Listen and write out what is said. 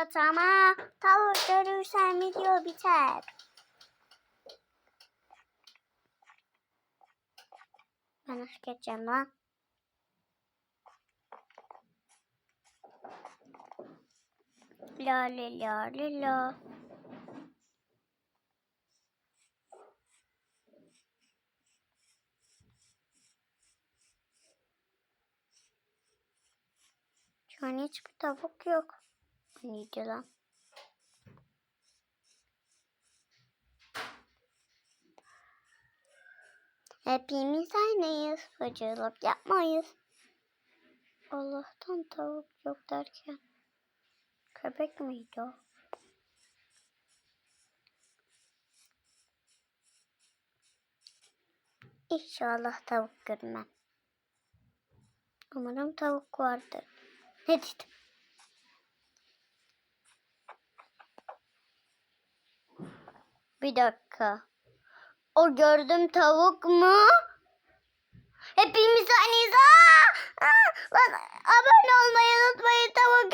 ama tavuk görürsen video biter. Ben aşk edeceğim lan. La la la la la. Şu an hiçbir tavuk yok. Lan? Hepimiz aynıyız. Fıcılık yapmayız. Allah'tan tavuk yok derken. Köpek miydi o? İnşallah tavuk görmem. Umarım tavuk vardır. Ne dedim? Bir dakika. O gördüm tavuk mu? Hepimiz aynıyız. Abone olmayı unutmayın. Tavuk